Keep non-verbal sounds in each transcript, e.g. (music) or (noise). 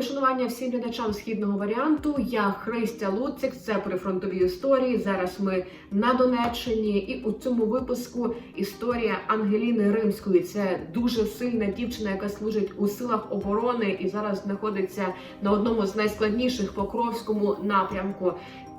Вишанування всім глядачам східного варіанту. Я Христя Луцик. Це прифронтові історії. Зараз ми на Донеччині, і у цьому випуску історія Ангеліни Римської. Це дуже сильна дівчина, яка служить у силах оборони і зараз знаходиться на одному з найскладніших покровському напрямку.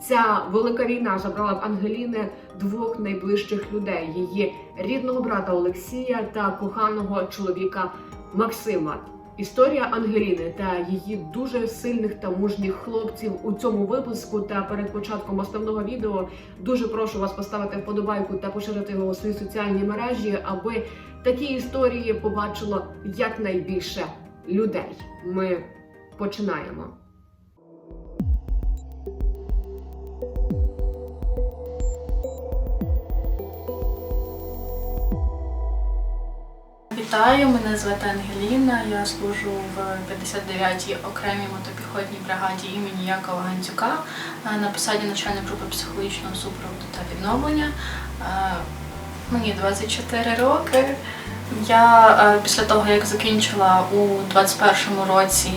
Ця велика війна забрала в Ангеліни двох найближчих людей: її рідного брата Олексія та коханого чоловіка Максима. Історія Ангеліни та її дуже сильних та мужніх хлопців у цьому випуску. Та перед початком основного відео дуже прошу вас поставити вподобайку та поширити його у свої соціальні мережі, аби такі історії побачило якнайбільше людей. Ми починаємо. Вітаю, мене звати Ангеліна. Я служу в 59-й окремій мотопіхотній бригаді імені Якова Гандзюка е, на посаді начальник групи психологічного супроводу та відновлення. Е, Мені 24 роки. Я е, після того, як закінчила у 21-му році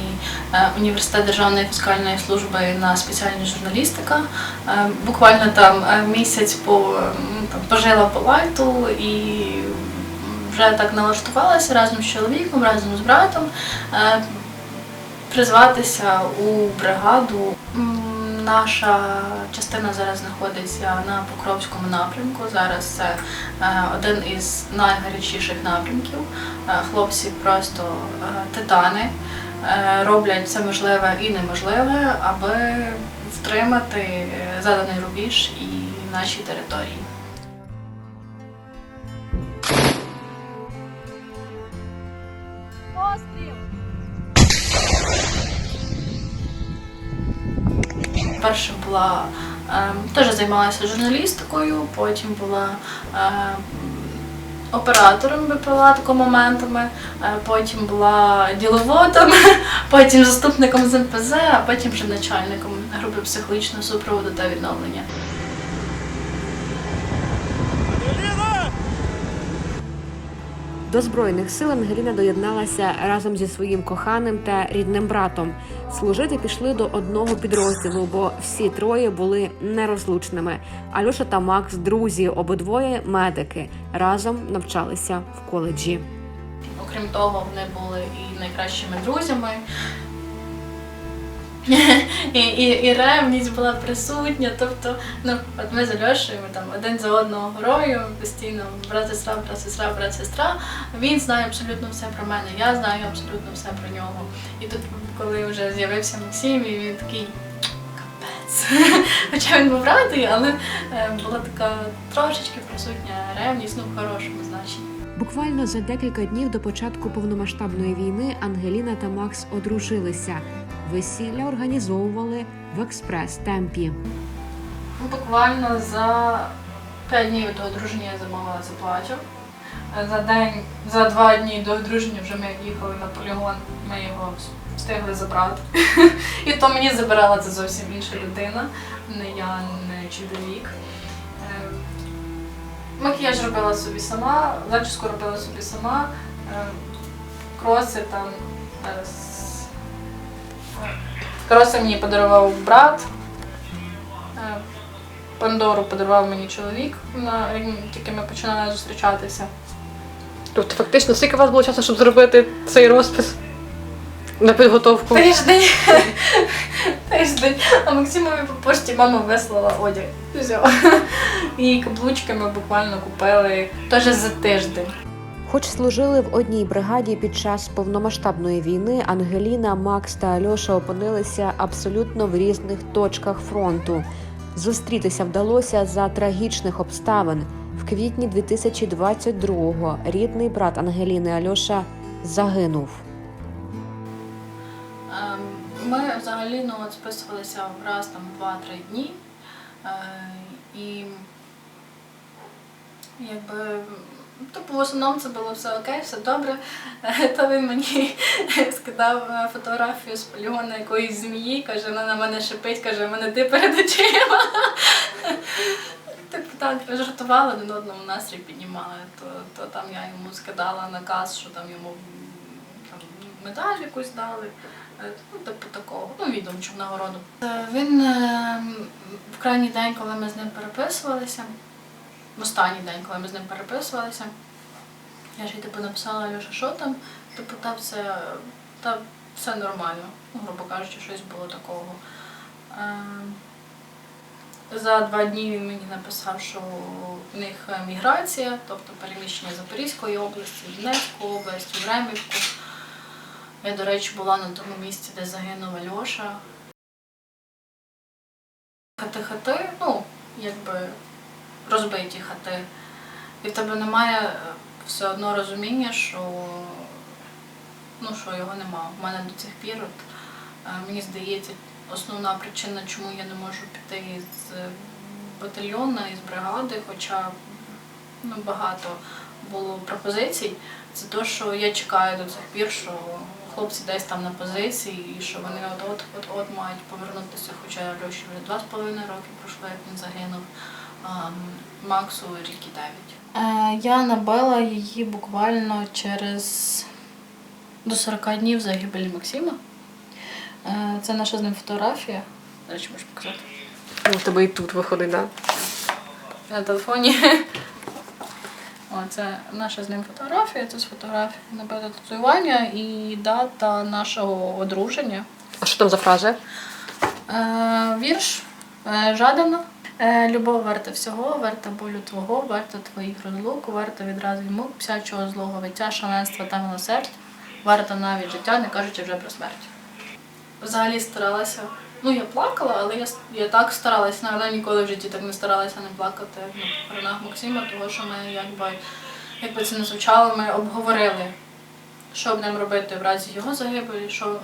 університет Державної фіскальної служби на спеціальність журналістика, буквально там місяць по, там, пожила по лайту і вже так налаштувалася разом з чоловіком, разом з братом е, призватися у бригаду. Наша частина зараз знаходиться на Покровському напрямку. Зараз це е, один із найгарячіших напрямків. Е, Хлопці просто титани роблять все можливе і неможливе, аби втримати заданий рубіж і наші території. Перше була е, теж займалася журналістикою, потім була е, оператором БПЛА такими моментами, е, потім була діловодом, (laughs) потім заступником з МПЗ, а потім вже начальником групи психологічного супроводу та відновлення. До збройних сил Ангеліна доєдналася разом зі своїм коханим та рідним братом. Служити пішли до одного підрозділу, бо всі троє були нерозлучними. Альоша та Макс друзі, обидвоє медики, разом навчалися в коледжі. Окрім того, вони були і найкращими друзями. (laughs) І, і, і ревність була присутня. Тобто, ну, от ми з Альошею, ми там один за одного герою, постійно брат сестра, брат сестра, брат сестра. Він знає абсолютно все про мене, я знаю абсолютно все про нього. І тут, коли вже з'явився Максим, і він такий. (laughs) Хоча він був радий, але е, була така трошечки присутня ревність, ну в хорошому значенні. Буквально за декілька днів до початку повномасштабної війни Ангеліна та Макс одружилися. Весілля організовували в експрес-темпі. Ну, Буквально за 5 днів до одруження я замовила заплачу. За день, за два дні до одруження вже ми їхали на полігон, ми його встигли забрати. (laughs) І то мені забирала це зовсім інша людина, не я, не чоловік. Макіяж робила собі сама, зачіску робила собі сама, е, кроси там. е, Кроси мені подарував брат. Е, Пандору подарував мені чоловік, як тільки ми починали зустрічатися. Тобто, фактично, скільки у вас було часу, щоб зробити цей розпис на підготовку? Тиждень. (laughs) Тиждень. А Максимові по пошті мама вислала одяг. Все. І каблучки ми буквально купили теж за тиждень. Хоч служили в одній бригаді під час повномасштабної війни, Ангеліна, Макс та Альоша опинилися абсолютно в різних точках фронту. Зустрітися вдалося за трагічних обставин. В квітні 2022-го рідний брат Ангеліни Альоша загинув. Ем, Ми взагалі ну, от списувалися раз там 2-3 дні. Е, І якби. Тобто в основному це було все окей, все добре. (laughs) То він мені (laughs) скидав е, фотографію з полігону якоїсь змії, каже, вона на мене шипить, каже, мене ти перед очима. (laughs) Типу так, жартували один одному настрій піднімали, то, то там я йому скидала наказ, що там йому там, медаль якусь дали. Е, Ну, типу такого, ну, відомчу нагороду. Е, Він е, в крайній день, коли ми з ним переписувалися, в останній день, коли ми з ним переписувалися, я ж їй типу написала Льоша, що там? Типу, та все, та все нормально. Ну, грубо кажучи, щось було такого. Е, За два дні він мені написав, що в них міграція, тобто переміщення Запорізької області, Донецьку область, в Ремівку. Я, до речі, була на тому місці, де загинув Альоша. Хати-хати, ну, якби розбиті хати. І в тебе немає е, все одно розуміння, що, ну, що його нема. У мене до цих пір, от, е, мені здається, основна причина, чому я не можу піти з батальйону, із бригади, хоча ну, багато було пропозицій, це те, що я чекаю до цих пір, що хлопці десь там на позиції, і що вони от-от-от мають повернутися, хоча Льоші вже два з половиною роки пройшло, як він загинув, Максу рік і дев'ять. Е, Я набила її буквально через до 40 днів загибелі Максима. Е, Це наша з ним фотографія. До речі, можеш показати. У тебе і тут виходить, так? На телефоні. О, це наша з ним фотографія, це з фотографії набито татуювання і дата нашого одруження. А що там за фраза? Е, вірш е, Жадана. Е, Любов варта всього, варта болю твого, варта твоїх розлук, варта відразу й мук, всячого злого виття, шаленства та милосердя, варта навіть життя, не кажучи вже про смерть. Взагалі старалася. Ну, я плакала, але я, я так старалася, але ніколи в житті так не старалася не плакати на похоронах Максима, тому що ми якби, якби це не звучало, ми обговорили, що будемо робити в разі його загибелі, що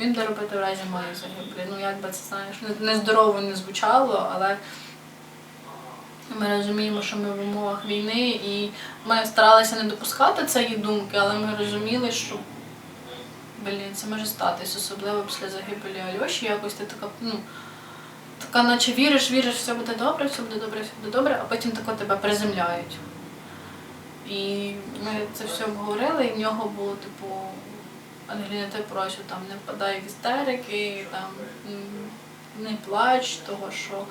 він буде робити разі моєї загибелі. Ну, як би це знаєш, нездорово не звучало, але ми розуміємо, що ми в умовах війни, і ми старалися не допускати цієї думки, але ми розуміли, що блін, це може статись, особливо після загибелі Альоші. Якось ти така, ну, така, наче віриш, віриш, все буде добре, все буде добре, все буде добре, а потім тако тебе приземляють. І ми це все обговорили, і в нього було, типу, Ангеліна, ти прошу, там не впадай в істерики, там не плач, того що.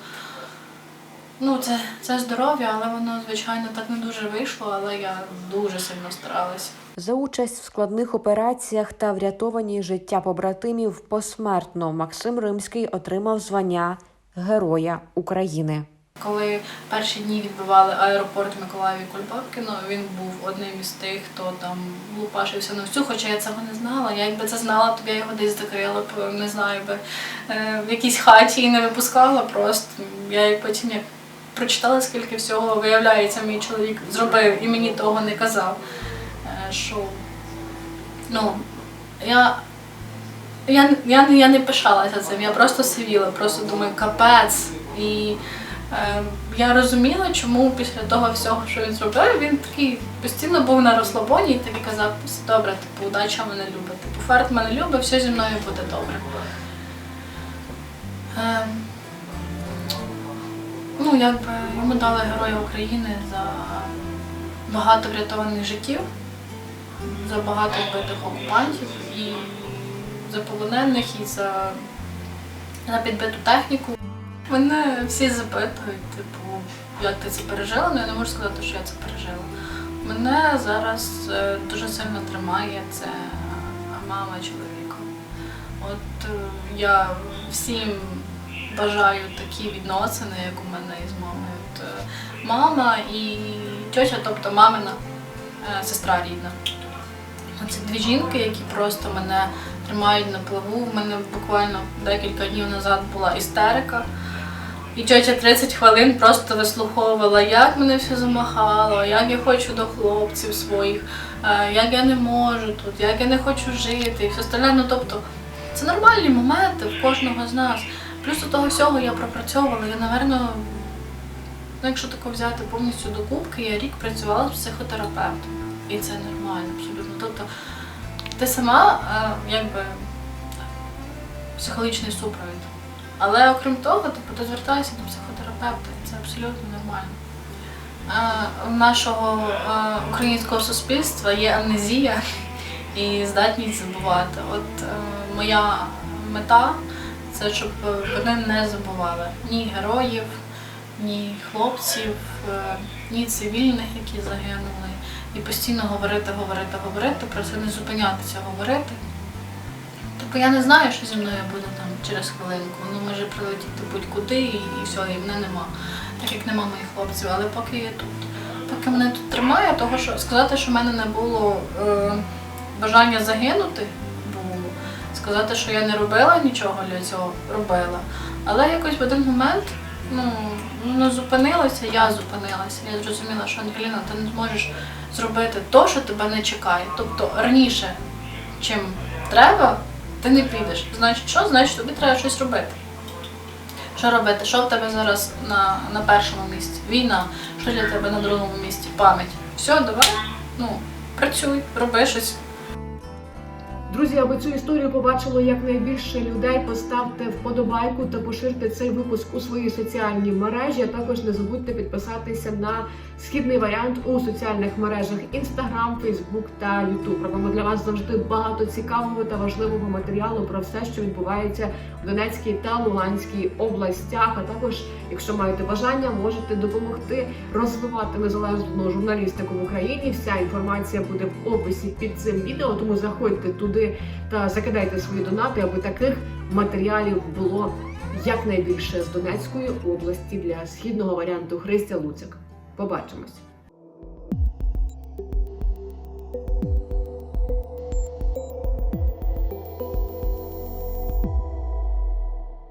Ну, це, це здоров'я, але воно, звичайно, так не дуже вийшло, але я дуже сильно старалася. За участь в складних операціях та врятовані життя побратимів посмертно Максим Римський отримав звання Героя України. Коли перші дні відбивали аеропорт Миколаєві Кульбабкіно, він був одним із тих, хто там лупашився на всю, хоча я цього не знала. Я якби це знала, то я його десь закрила б, не знаю, би е, в якійсь хаті і не випускала просто. Я потім як прочитала, скільки всього виявляється, мій чоловік зробив і мені того не казав. Е, що ну, я я, я, я не пишалася цим, я просто сивіла, просто думаю, капець. І я розуміла, чому після того всього, що він зробив, він такий постійно був на розслабоні і такий казав, все добре, типу, удача мене любить. Типу, фарт мене любить, все зі мною буде добре. Е, ну, якби йому дали Героя України за багато врятованих життів, за багато вбитих окупантів і за полонених, і за, за підбиту техніку. Мене всі запитують, типу, як ти це пережила, ну я не можу сказати, що я це пережила. Мене зараз е, дуже сильно тримає це мама чоловіка. От е, я всім бажаю такі відносини, як у мене із мамою. От, е, мама і тьотя, тобто мамина е, сестра рідна. Це дві жінки, які просто мене тримають на плаву. У мене буквально декілька днів назад була істерика. І тьотя 30 хвилин просто вислуховувала, як мене все замахало, як я хочу до хлопців своїх, е, як я не можу тут, як я не хочу жити і все остальне. Ну тобто це нормальні моменти в кожного з нас. Плюс до того всього я пропрацьовувала. Я, напевно, ну, якщо тако взяти повністю до кубки, я рік працювала з психотерапевтом. І це нормально, абсолютно. Тобто ти сама е, якби психологічний супровід. Але окрім того, типу, ти звертаєшся до психотерапевта, це абсолютно нормально. У нашого українського суспільства є амнезія і здатність забувати. От е, моя мета це щоб вони не забували ні героїв, ні хлопців, е, ні цивільних, які загинули. І постійно говорити, говорити, говорити, про це не зупинятися, говорити. Тобто я не знаю, що зі мною буде там через хвилинку. Воно може прилетіти будь-куди і, і все, і мене нема. Так як нема моїх хлопців, але поки я тут. Поки мене тут тримає, того що сказати, що в мене не було е, бажання загинути, було. Сказати, що я не робила нічого для цього, робила. Але якось в один момент ну, ну зупинилася, я зупинилася. Я зрозуміла, що Ангеліна, ти не зможеш зробити то, що тебе не чекає. Тобто раніше, чим треба, ти не підеш. Значить, що? Значить, тобі треба щось робити. Що робити? Що в тебе зараз на, на першому місці? Війна. Що для тебе на другому місці? Пам'ять. Все, давай, ну, працюй, роби щось. Друзі, аби цю історію побачило якнайбільше людей, поставте вподобайку та поширте цей випуск у свої соціальні мережі. А також не забудьте підписатися на східний варіант у соціальних мережах Instagram, Facebook та YouTube. Робимо для вас завжди багато цікавого та важливого матеріалу про все, що відбувається в Донецькій та Луганській областях. А також, якщо маєте бажання, можете допомогти розвивати незалежну журналістику в Україні. Вся інформація буде в описі під цим відео. Тому заходьте туди та закидайте свої донати, аби таких матеріалів було якнайбільше з Донецької області для східного варіанту Христя Луцик. Побачимось.